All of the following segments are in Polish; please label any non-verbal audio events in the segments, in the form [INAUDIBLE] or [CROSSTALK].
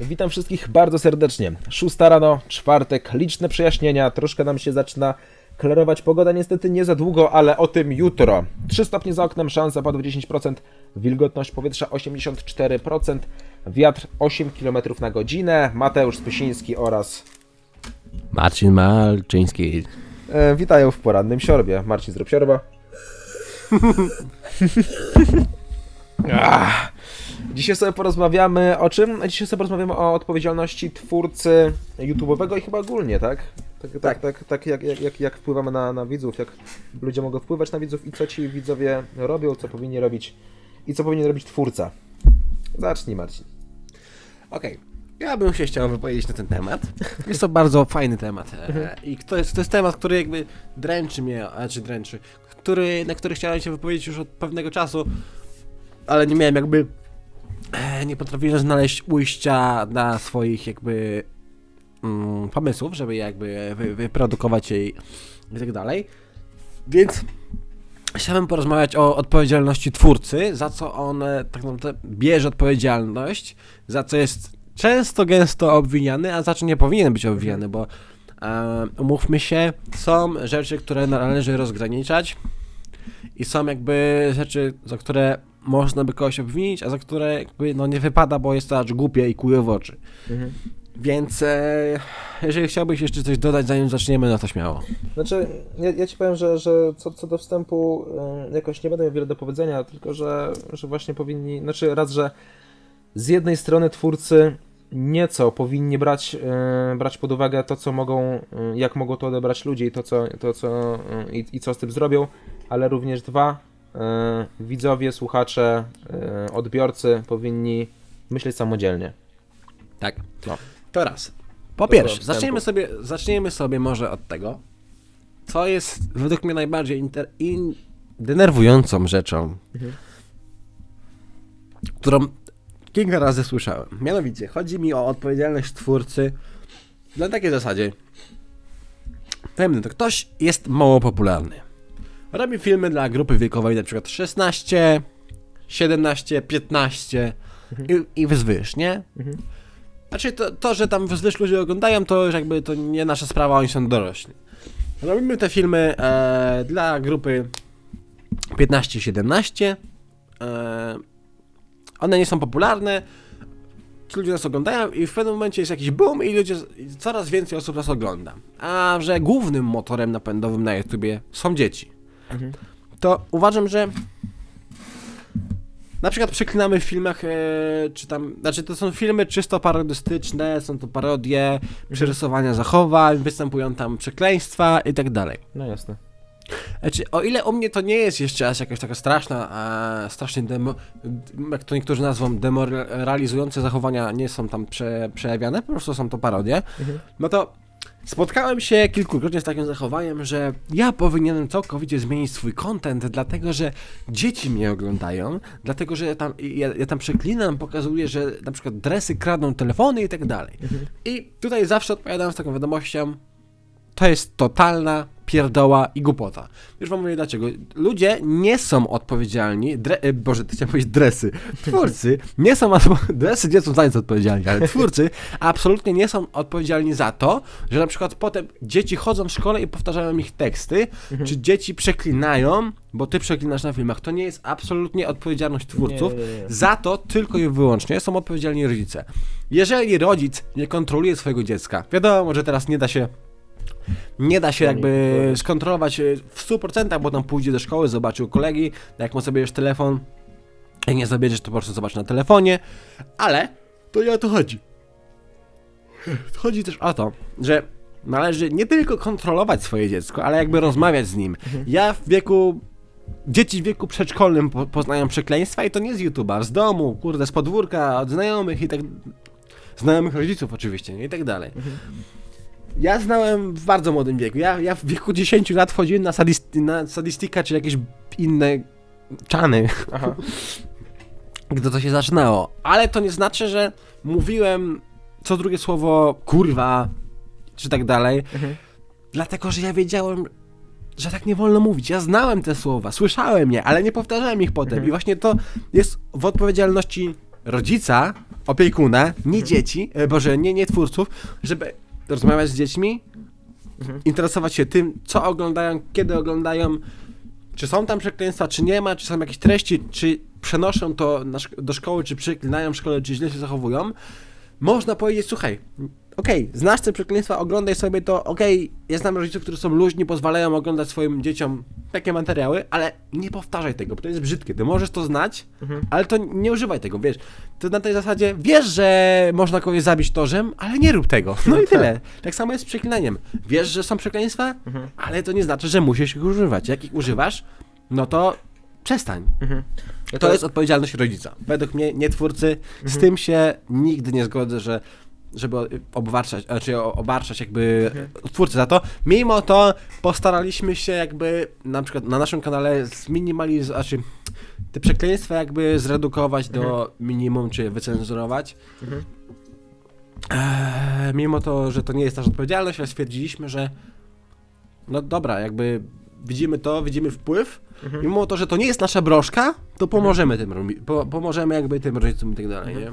Witam wszystkich bardzo serdecznie. Szósta rano, czwartek, liczne przejaśnienia, troszkę nam się zaczyna klarować pogoda, niestety nie za długo, ale o tym jutro. 3 stopnie za oknem, szansa padł 10%, wilgotność powietrza 84%, wiatr 8 km na godzinę, Mateusz Spysiński oraz... Marcin Malczyński. E, witają w porannym siorbie. Marcin zrób siorba. Ach. [LAUGHS] Dzisiaj sobie porozmawiamy o czym? Dzisiaj sobie porozmawiamy o odpowiedzialności twórcy YouTube'owego i chyba ogólnie, tak? Tak, tak, tak, tak jak, jak, jak, jak wpływamy na, na widzów, jak ludzie mogą wpływać na widzów i co ci widzowie robią, co powinni robić i co powinien robić twórca. Zacznij Marcin. Okej. Ja bym się chciał wypowiedzieć na ten temat. Jest to bardzo fajny temat. E, I to jest, to jest temat, który jakby dręczy mnie, a czy dręczy, który, na który chciałem się wypowiedzieć już od pewnego czasu, ale nie miałem jakby. E, nie potrafiłem znaleźć ujścia na swoich jakby mm, pomysłów, żeby jakby wy, wyprodukować je i, i tak dalej. Więc chciałbym porozmawiać o odpowiedzialności twórcy, za co on e, tak naprawdę bierze odpowiedzialność, za co jest często gęsto obwiniany, a za co nie powinien być obwiniany, bo e, umówmy się, są rzeczy, które należy rozgraniczać i są jakby rzeczy, za które można by kogoś obwinić, a za które jakby no nie wypada, bo jest to aż głupie i kuje w oczy. Mhm. Więc e, jeżeli chciałbyś jeszcze coś dodać, zanim zaczniemy, no to śmiało. Znaczy, ja, ja ci powiem, że, że co, co do wstępu y, jakoś nie będę miał wiele do powiedzenia, tylko że, że właśnie powinni, znaczy raz, że z jednej strony twórcy nieco powinni brać, y, brać pod uwagę to, co mogą, y, jak mogą to odebrać ludzie i to, co, to, co, i, i co z tym zrobią, ale również dwa, widzowie, słuchacze, y, odbiorcy powinni myśleć samodzielnie. Tak. No. To raz. Po To pierwsze, zaczniemy sobie, zaczniemy sobie może od tego, co jest według mnie najbardziej inter, in, denerwującą rzeczą, Mhm. którą kilka razy słyszałem. Mianowicie, chodzi mi o odpowiedzialność twórcy na takiej zasadzie. Powiem to, ktoś jest mało popularny. Robi filmy dla grupy wiekowej przykład 16, 17, 15 i, i wzwyż, nie? Znaczy to, to, że tam wzwyż ludzie oglądają, to już jakby to nie nasza sprawa, oni są dorośli. Robimy te filmy e, dla grupy 15-17. E, one nie są popularne. Ci ludzie nas oglądają i w pewnym momencie jest jakiś boom i ludzie, coraz więcej osób nas ogląda. A że głównym motorem napędowym na YouTubie są dzieci. Mhm. To uważam, że na przykład przeklinamy w filmach, e, czy tam, znaczy to są filmy czysto parodystyczne, są to parodie, przerysowania zachowań, występują tam przekleństwa i tak dalej. No jasne. Znaczy, o ile u mnie to nie jest jeszcze aż jakaś taka straszna, a strasznie demo, jak to niektórzy nazwą, demoralizujące zachowania nie są tam prze, przejawiane, po prostu są to parodie, Mhm. no to spotkałem się kilkukrotnie z takim zachowaniem, że ja powinienem całkowicie zmienić swój content, dlatego że dzieci mnie oglądają, dlatego że ja tam, ja, ja tam przeklinam, pokazuję, że na przykład dresy kradną telefony i tak dalej. I tutaj zawsze odpowiadam z taką wiadomością, to jest totalna pierdoła i głupota. Już wam mówię dlaczego. Ludzie nie są odpowiedzialni, dre, e, boże, ty chciałem powiedzieć dresy, twórcy nie są, [LAUGHS] dresy nie są za nic odpowiedzialni, ale twórcy [LAUGHS] absolutnie nie są odpowiedzialni za to, że na przykład potem dzieci chodzą w szkole i powtarzają ich teksty, czy dzieci przeklinają, bo ty przeklinasz na filmach. To nie jest absolutnie odpowiedzialność twórców. Nie, nie, nie. Za to tylko i wyłącznie są odpowiedzialni rodzice. Jeżeli rodzic nie kontroluje swojego dziecka, wiadomo, że teraz nie da się nie da się To jakby skontrolować e, w 100%, bo tam pójdzie do szkoły, zobaczy u kolegi, jak mu zabierzesz telefon, jak nie zabierzesz, to po prostu zobacz na telefonie, ale to nie o to chodzi. Chodzi też o to, że należy nie tylko kontrolować swoje dziecko, ale jakby rozmawiać z nim. Ja w wieku Dzieci w wieku przedszkolnym po, poznają przekleństwa i to nie z YouTube'a, z domu, kurde, z podwórka, od znajomych i tak. Znajomych rodziców oczywiście, nie? i tak dalej. Ja znałem w bardzo młodym wieku. Ja, ja w wieku 10 lat wchodziłem na, sadist, na sadistika czy jakieś inne czany, Aha. [LAUGHS] gdy to się zaczynało. Ale to nie znaczy, że mówiłem co drugie słowo kurwa, czy tak dalej. Mhm. Dlatego, że ja wiedziałem, że tak nie wolno mówić. Ja znałem te słowa, słyszałem je, ale nie powtarzałem ich potem. Mhm. I właśnie to jest w odpowiedzialności rodzica, opiekuna, nie dzieci, e, boże, nie, nie twórców, żeby rozmawiać z dziećmi, Mhm. interesować się tym, co oglądają, kiedy oglądają, czy są tam przekleństwa, czy nie ma, czy są jakieś treści, czy przenoszą to do szkoły, czy przeklinają w szkole, czy źle się zachowują, można powiedzieć, słuchaj, okej, znasz te przekleństwa, oglądaj sobie to, okej, ja znam rodziców, którzy są luźni, pozwalają oglądać swoim dzieciom takie materiały, ale nie powtarzaj tego, bo to jest brzydkie, ty możesz to znać, Mhm. ale to nie używaj tego, wiesz, to na tej zasadzie, wiesz, że można kogoś zabić nożem, ale nie rób tego, no i [LAUGHS] tyle. Tak samo jest z przeklinaniem, wiesz, że są przekleństwa, Mhm. ale to nie znaczy, że musisz ich używać, jak ich używasz, no to przestań. Mhm. To jest odpowiedzialność rodzica. Według mnie, nie twórcy. Z tym się nigdy nie zgodzę, że żeby obarczać, znaczy obarczać jakby twórcy za to. Mimo to postaraliśmy się jakby na przykład na naszym kanale zminimalizować, znaczy te przekleństwa jakby zredukować do minimum, czy wycenzurować. Mhm. Eee, mimo to, że to nie jest nasza odpowiedzialność, ale stwierdziliśmy, że no dobra, jakby widzimy to, widzimy wpływ, Mhm. mimo to, że to nie jest nasza broszka, to pomożemy tym, po, pomożemy jakby tym rodzicom i tak dalej, nie?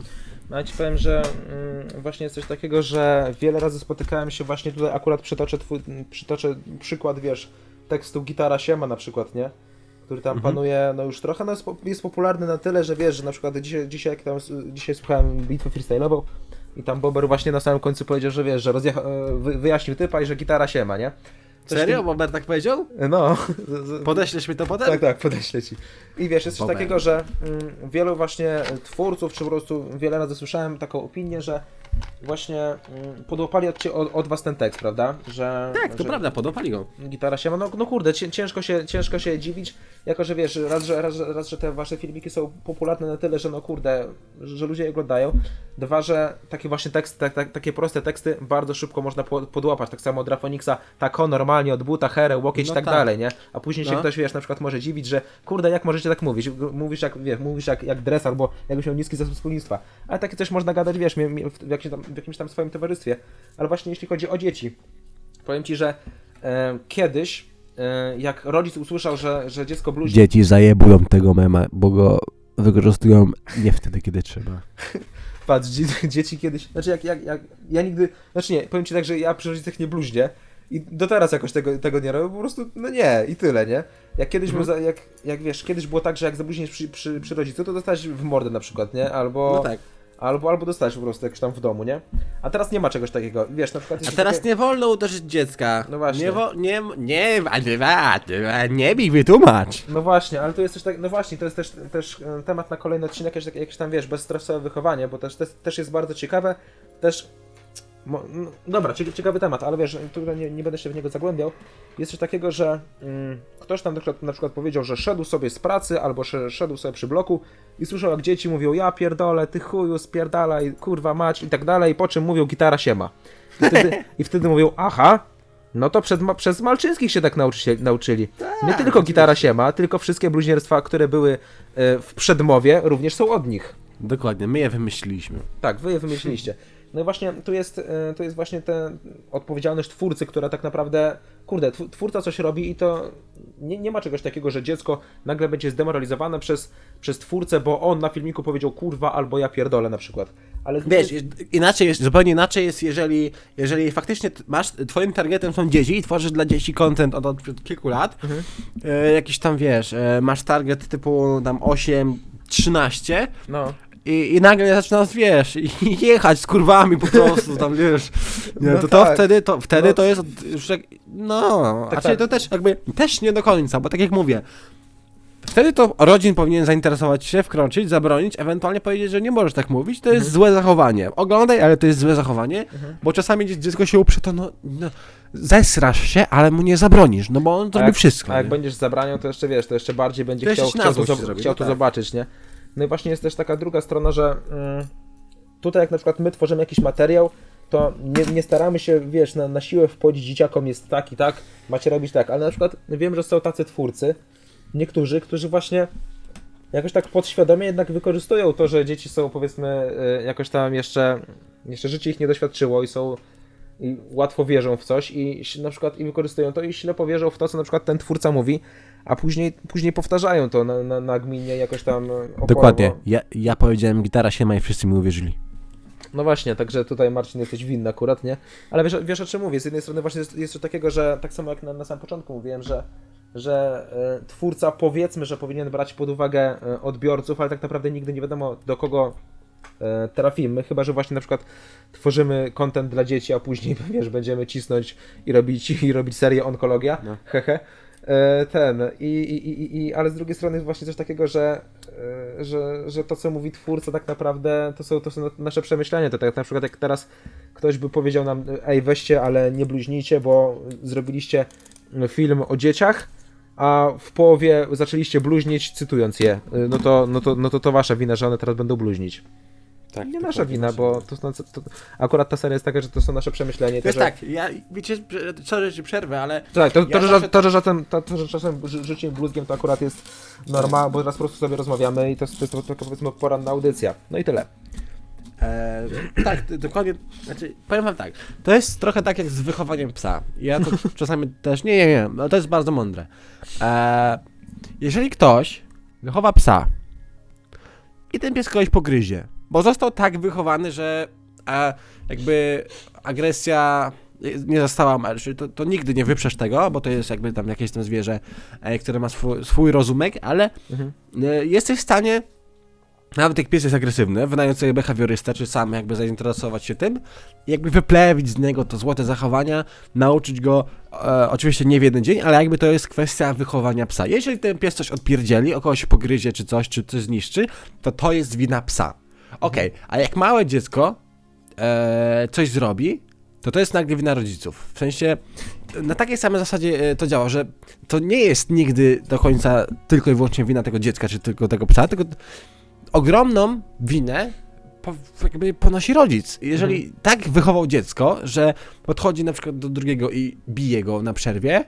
No ja ci powiem, że mm, właśnie jest coś takiego, że wiele razy spotykałem się właśnie tutaj, akurat przytoczę, twój, przytoczę przykład, wiesz, tekstu Gitara Siema na przykład, nie? Który tam Mhm. panuje, no już trochę, no jest, jest popularny na tyle, że wiesz, że na przykład dzisiaj, dzisiaj, jak tam, dzisiaj słuchałem bitwy freestyle'ową i tam Bober właśnie na samym końcu powiedział, że wiesz, że rozjecha- e, wy, wyjaśnił typa i że Gitara Siema, nie? Serio? Bober tak powiedział? No. Podeślesz mi to potem? tak, tak, podeślę ci. I wiesz, jest coś Bober. takiego, że mm, wielu właśnie twórców, czy po prostu wiele razy słyszałem taką opinię, że właśnie mm, podłapali od, cie- od, od was ten tekst, prawda? Że, Tak, to że prawda, podopali go. Gitara się ma, no, no kurde, cię- ciężko się, ciężko się dziwić, jako że wiesz, raz że, raz, że- raz, że te wasze filmiki są popularne na tyle, że no kurde, że, że ludzie je oglądają. Dwa, że takie właśnie teksty, tak, tak, takie proste teksty bardzo szybko można po- podłapać, tak samo od Rafoniksa, tak o, normalnie, od buta, herę, łokieć i No tak, tak. dalej, nie? A później się No. ktoś, wiesz, na przykład może dziwić, że kurde, jak możecie tak mówić? Mówisz jak, wiesz, mówisz jak, jak dres albo jakbyś miał niski zasób wspólnictwa. Ale takie coś można gadać, wiesz, w, jakimś tam, w jakimś tam swoim towarzystwie. Ale właśnie jeśli chodzi o dzieci, powiem ci, że e, kiedyś, e, jak rodzic usłyszał, że, że dziecko bluźni, Dzieci zajebują tego mema, bo go wykorzystują nie wtedy, kiedy trzeba. [LAUGHS] patrz, dzie, dzieci kiedyś, znaczy jak, jak, jak, ja nigdy, znaczy nie, powiem ci tak, że ja przy rodzicach nie bluźnię i do teraz jakoś tego, tego nie robię, po prostu, no nie, i tyle, nie? Jak kiedyś Mhm. był, za, jak, jak wiesz, kiedyś było tak, że jak zabluźniesz przy, przy, przy rodzicu, to dostałeś w mordę na przykład, nie? Albo, No tak. Albo, albo dostałeś po prostu jakoś tam w domu, nie? A teraz nie ma czegoś takiego, wiesz, na przykład... A jeśli teraz takie- nie wolno uderzyć dziecka. No właśnie. Nie, wo, nie, nie, nie, nie bij, wytłumacz. No właśnie, ale to jest też tak, no właśnie, to jest też, też e, temat na kolejny odcinek, jakieś, jakieś tam, wiesz, bezstresowe wychowanie, bo też, też, też jest bardzo ciekawe, też, mo, no, dobra, cie- ciekawy temat, ale wiesz, tutaj nie, nie będę się w niego zagłębiał, jest coś takiego, że mm, ktoś tam na przykład, na przykład powiedział, że szedł sobie z pracy, albo sze- szedł sobie przy bloku i słyszał jak dzieci mówią, ja pierdolę, ty chuju, spierdalaj, kurwa mać i tak dalej, po czym mówią gitara siema. I wtedy, [LAUGHS] i wtedy mówią, aha, no to przed, przez Malczyńskich się tak nauczy, nauczyli. Nie tylko gitara siema, tylko wszystkie bluźnierstwa, które były e, w przedmowie, również są od nich. Dokładnie, my je wymyśliliśmy. Tak, wy je wymyśliliście. No i właśnie tu jest, e, tu jest właśnie ta odpowiedzialność twórcy, która tak naprawdę, kurde, tw- twórca coś robi i to nie, nie ma czegoś takiego, że dziecko nagle będzie zdemoralizowane przez, przez twórcę, bo on na filmiku powiedział kurwa albo ja pierdolę na przykład. Ale Wiesz, inaczej jest, zupełnie inaczej jest, jeżeli, jeżeli faktycznie masz, twoim targetem są dzieci i tworzysz dla dzieci content od, od kilku lat, e, jakiś tam, wiesz, e, masz target typu tam 8, 13 no, i, i nagle zaczynasz, wiesz, i [LAUGHS] jechać z kurwami po prostu, tam, wiesz, nie, No to, to tak. wtedy, to, wtedy No. to jest już jak, no, Tak, tak. to też jakby, też nie do końca, bo tak jak mówię, Wtedy to rodzin powinien zainteresować się, wkroczyć, zabronić, ewentualnie powiedzieć, że nie możesz tak mówić, to jest złe zachowanie. Oglądaj, ale to jest złe zachowanie, bo czasami dzie- dziecko się uprze, to no, no, zesrasz się, ale mu nie zabronisz, no bo on zrobi wszystko. A jak nie? będziesz zabraniał, to jeszcze wiesz, to jeszcze bardziej będzie To chciał, chciał, to, złość zob- zrobi, chciał no to tak. zobaczyć, nie? No i właśnie jest też taka druga strona, że mm, tutaj jak na przykład my tworzymy jakiś materiał, to nie, nie staramy się, wiesz, na, na siłę wchodzić dzieciakom jest tak i tak, macie robić tak, ale na przykład wiem, że są tacy twórcy, niektórzy, którzy właśnie jakoś tak podświadomie jednak wykorzystują to, że dzieci są powiedzmy y, jakoś tam jeszcze, jeszcze życie ich nie doświadczyło i są i łatwo wierzą w coś i na przykład i wykorzystują to i ślepo wierzą w to, co na przykład ten twórca mówi, a później, później powtarzają to na, na, na gminie jakoś tam oporowo. Dokładnie. Ja, ja powiedziałem gitara siema i wszyscy mi uwierzyli. No właśnie, także tutaj Marcin jesteś winny akurat, nie? Ale wiesz, wiesz o czym mówię, z jednej strony właśnie jest, jest coś takiego, że tak samo jak na, na samym początku mówiłem, że, że e, twórca powiedzmy, że powinien brać pod uwagę e, odbiorców, ale tak naprawdę nigdy nie wiadomo do kogo e, trafimy, chyba że właśnie na przykład tworzymy content dla dzieci, a później [LAUGHS] wiesz, będziemy cisnąć i robić, i robić serię Onkologia, No. hehe. E, ten, i, i, i, i, ale z drugiej strony jest właśnie coś takiego, że, e, że, że to, co mówi twórca, tak naprawdę to są, to są nasze przemyślenia. To tak na przykład, jak teraz ktoś by powiedział nam, ej, weźcie, ale nie bluźnijcie, bo zrobiliście film o dzieciach, a w połowie zaczęliście bluźnić, cytując je. E, No to, no to, no to, to wasza wina, że one teraz będą bluźnić. Tak, Nie nasza wina, bo to, są- to, akurat ta seria jest taka, że to są nasze przemyślenia. i To jest że- tak, ja, wiecie, sorry, że przerwę, ale tak, to, Ja to, że, zawsze- to, że czasem, to, to, że czasem rzucimy bluzgiem, to akurat jest norma, bo teraz po prostu sobie rozmawiamy i to jest, to jest taka powiedzmy poranna audycja. No i tyle. E, tak, dokładnie. Znaczy, powiem wam tak. To jest trochę tak jak z wychowaniem psa. Ja to [LAUGHS] czasami też nie, nie, nie, no to jest bardzo mądre. E, jeżeli ktoś wychowa psa i ten pies kogoś pogryzie, bo został tak wychowany, że e, jakby agresja nie została, znaczy to, to nigdy nie wyprzesz tego, bo to jest jakby tam jakieś tam zwierzę, e, które ma swój, swój rozumek, ale Mhm. e, jesteś w stanie nawet jak pies jest agresywny, wynająć sobie behawiorystę, czy sam jakby zainteresować się tym, jakby wyplewić z niego to złote zachowania, nauczyć go, e, oczywiście nie w jeden dzień, ale jakby to jest kwestia wychowania psa. Jeżeli ten pies coś odpierdzieli, o kogoś pogryzie, czy coś, czy coś zniszczy, to to jest wina psa. Okej, a jak małe dziecko e, coś zrobi, to to jest nagle wina rodziców. W sensie, na takiej samej zasadzie e, to działa, że to nie jest nigdy do końca tylko i wyłącznie wina tego dziecka, czy tylko tego psa, tylko ogromną winę po, jakby ponosi rodzic. Jeżeli tak wychował dziecko, że podchodzi na przykład do drugiego i bije go na przerwie,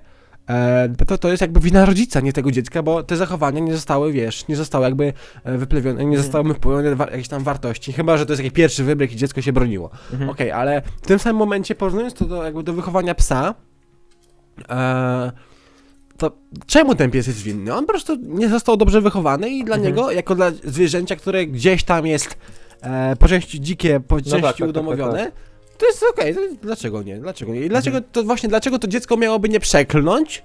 to to jest jakby wina rodzica, nie tego dziecka, bo te zachowania nie zostały, wiesz, nie zostały jakby e, wyplewione, nie Mhm. zostały wpłynione wa- jakieś tam wartości, chyba, że to jest jakiś pierwszy wybryk i dziecko się broniło. Mhm. Okej, ale w tym samym momencie porównując to do, jakby do wychowania psa, e, to czemu ten pies jest winny? On po prostu nie został dobrze wychowany i dla Mhm. niego, jako dla zwierzęcia, które gdzieś tam jest e, po części dzikie, po części tak, tak, tak, udomowione, tak, to jest okej, dlaczego nie? Dlaczego nie? I dlaczego to właśnie, dlaczego to dziecko miałoby nie przeklnąć,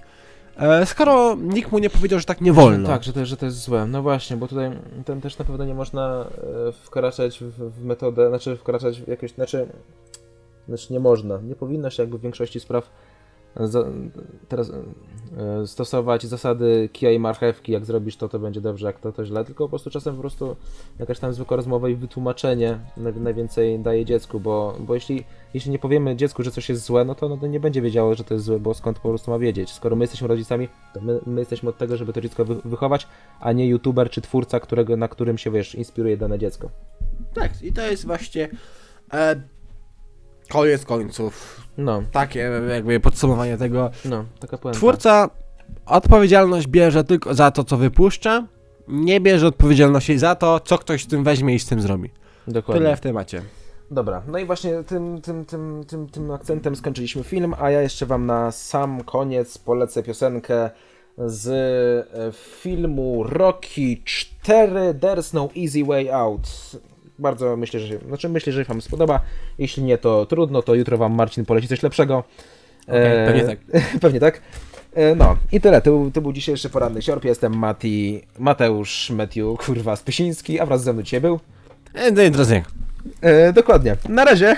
e, skoro nikt mu nie powiedział, że tak nie wolno? Tak, że to, że to jest złe. No właśnie, bo tutaj ten też na pewno nie można e, wkraczać w, w metodę, znaczy wkraczać w jakieś, znaczy, znaczy nie można, nie powinno się jakby w większości spraw za, teraz e, stosować zasady kija i marchewki, jak zrobisz to, to będzie dobrze, jak to, to źle, tylko po prostu czasem po prostu jakaś tam zwykła rozmowa i wytłumaczenie naj, najwięcej daje dziecku, bo, bo jeśli, jeśli nie powiemy dziecku, że coś jest złe, no to ono nie będzie wiedziało, że to jest złe, bo skąd po prostu ma wiedzieć. Skoro my jesteśmy rodzicami, to my, my jesteśmy od tego, żeby to dziecko wy, wychować, a nie youtuber czy twórca, którego, na którym się, wiesz, inspiruje dane dziecko. Tak, i to jest właśnie e, koniec końców. No, Takie jakby podsumowanie tego. no, taka puenta. Twórca odpowiedzialność bierze tylko za to, co wypuszcza, nie bierze odpowiedzialności za to, co ktoś z tym weźmie i z tym zrobi. Dokładnie. Tyle w temacie. Dobra, no i właśnie tym, tym, tym, tym, tym akcentem skończyliśmy film, a ja jeszcze wam na sam koniec polecę piosenkę z e, filmu Rocky 4 There's No Easy Way Out. Bardzo myślę, że się, znaczy myślę, że wam spodoba. Jeśli nie, to trudno, to jutro wam Marcin poleci coś lepszego. Okej, pewnie tak. [LAUGHS] pewnie tak. E, No i tyle, to, był- to był dzisiejszy poranny siorb. Jestem Mati, Mateusz, Matthew, kurwa, Spysiński, a wraz ze mną dzisiaj był. E, do jutra. E, dokładnie. Na razie.